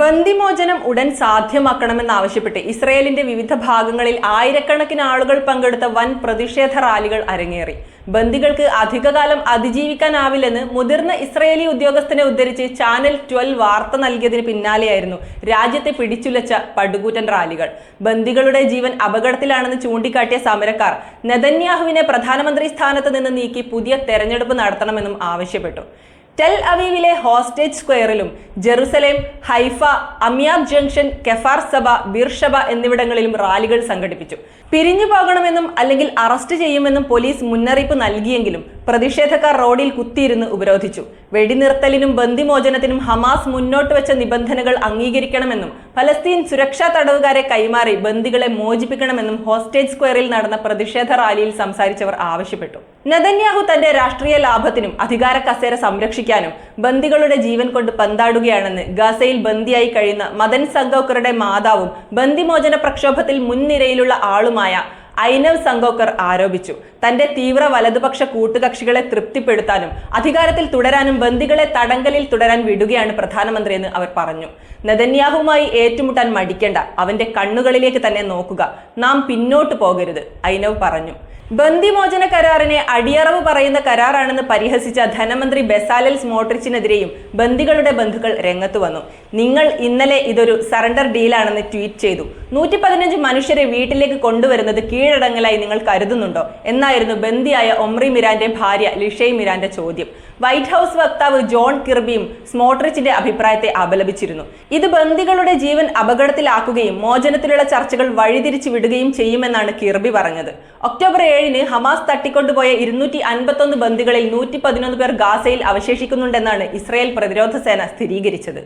ബന്ദിമോചനം ഉടൻ സാധ്യമാക്കണമെന്നാവശ്യപ്പെട്ട് ഇസ്രയേലിന്റെ വിവിധ ഭാഗങ്ങളിൽ ആയിരക്കണക്കിന് ആളുകൾ പങ്കെടുത്ത വൻ പ്രതിഷേധ റാലികൾ അരങ്ങേറി. ബന്ദികൾക്ക് അധികകാലം അതിജീവിക്കാനാവില്ലെന്ന് മുതിർന്ന ഇസ്രയേലി ഉദ്യോഗസ്ഥനെ ഉദ്ധരിച്ച് ചാനൽ ട്വൽവ് വാർത്ത നൽകിയതിന് പിന്നാലെയായിരുന്നു രാജ്യത്തെ പിടിച്ചുലച്ച പടുകൂറ്റൻ റാലികൾ. ബന്ദികളുടെ ജീവൻ അപകടത്തിലാണെന്ന് ചൂണ്ടിക്കാട്ടിയ സമരക്കാർ നെതന്യാഹുവിനെ പ്രധാനമന്ത്രി സ്ഥാനത്ത് നിന്ന് നീക്കി പുതിയ തെരഞ്ഞെടുപ്പ് നടത്തണമെന്നും ആവശ്യപ്പെട്ടു. ടെൽ അവീവിലെ hostage സ്ക്വയറിലും Jerusalem Haifa Amiad junction Kfar Saba Beersheba എന്നിവിടങ്ങളിലും റാലികൾ സംഘടിപ്പിച്ചു. പിരിഞ്ഞു പോകണമെന്നും അല്ലെങ്കിൽ അറസ്റ്റ് ചെയ്യുമെന്നും പോലീസ് മുന്നറിയിപ്പ് നൽകിയെങ്കിലും പ്രതിഷേധക്കാർ റോഡിൽ കുത്തിയിരുന്ന് ഉപരോധിച്ചു. വെടിനിർത്തലിനും ബന്ദിമോചനത്തിനും ഹമാസ് മുന്നോട്ട് വെച്ച നിബന്ധനകൾ അംഗീകരിക്കണമെന്നും ഫലസ്തീൻ സുരക്ഷാ തടവുകാരെ കൈമാറി ബന്ദികളെ മോചിപ്പിക്കണമെന്നും ഹോസ്റ്റേജ് സ്ക്വയറിൽ നടന്ന പ്രതിഷേധ റാലിയിൽ സംസാരിച്ചവർ ആവശ്യപ്പെട്ടു. നദന്യാഹു തന്റെ രാഷ്ട്രീയ ലാഭത്തിനും അധികാര കസേര സംരക്ഷിക്കാനും ബന്ദികളുടെ ജീവൻ കൊണ്ട് പന്താടുകയാണെന്ന് ഗസയിൽ ബന്ദിയായി കഴിയുന്ന മദൻ സംഗോക്കറുടെ മാതാവും ബന്ദിമോചന പ്രക്ഷോഭത്തിൽ മുൻനിരയിലുള്ള ആളുമായ ഐനവ് സംഗോക്കർ ആരോപിച്ചു. തന്റെ തീവ്ര വലതുപക്ഷ കൂട്ടുകക്ഷികളെ തൃപ്തിപ്പെടുത്താനും അധികാരത്തിൽ തുടരാനും ബന്ദികളെ തടങ്കലിൽ തുടരാൻ വിടുകയാണ് പ്രധാനമന്ത്രിയെന്ന് അവർ പറഞ്ഞു. നെതന്യാഹുമായി ഏറ്റുമുട്ടാൻ മടിക്കേണ്ട. അവന്റെ കണ്ണുകളിലേക്ക് തന്നെ നോക്കുക. നാം പിന്നോട്ട് പോകരുത് ഐനവ് പറഞ്ഞു. ബന്ദിമോചന കരാറിനെ അടിയറവ് പറയുന്ന കരാറാണെന്ന് പരിഹസിച്ച ധനമന്ത്രി ബെസാലൽ സ്മോട്രിച്ചിനെതിരെയും ബന്ദികളുടെ ബന്ധുക്കൾ രംഗത്തു വന്നു. നിങ്ങൾ ഇന്നലെ ഇതൊരു സറണ്ടർ ഡീലാണെന്ന് ട്വീറ്റ് ചെയ്തു. നൂറ്റി പതിനഞ്ച് മനുഷ്യരെ വീട്ടിലേക്ക് കൊണ്ടുവരുന്നത് കീഴടങ്ങലായി നിങ്ങൾ കരുതുന്നുണ്ടോ? എന്നായിരുന്നു ബന്ദിയായ ഒമ്രി മിരാന്റെ ഭാര്യ ലിഷയ് മിരാന്റെ ചോദ്യം. വൈറ്റ് ഹൗസ് വക്താവ് ജോൺ കിർബിയും സ്മോട്രിച്ചിന്റെ അഭിപ്രായത്തെ അപലപിച്ചിരുന്നു. ഇത് ബന്ദികളുടെ ജീവൻ അപകടത്തിലാക്കുകയും മോചനത്തിലുള്ള ചർച്ചകൾ വഴിതിരിച്ചു വിടുകയും ചെയ്യുമെന്നാണ് കിർബി പറഞ്ഞത്. ഒക്ടോബർ ഏഴിന് ഹമാസ് തട്ടിക്കൊണ്ടുപോയ ഇരുന്നൂറ്റി അൻപത്തൊന്ന് ബന്ദികളിൽ നൂറ്റി പതിനൊന്ന് പേർ ഗാസയിൽ അവശേഷിക്കുന്നുണ്ടെന്നാണ് ഇസ്രായേൽ പ്രതിരോധ സേന സ്ഥിരീകരിച്ചത്.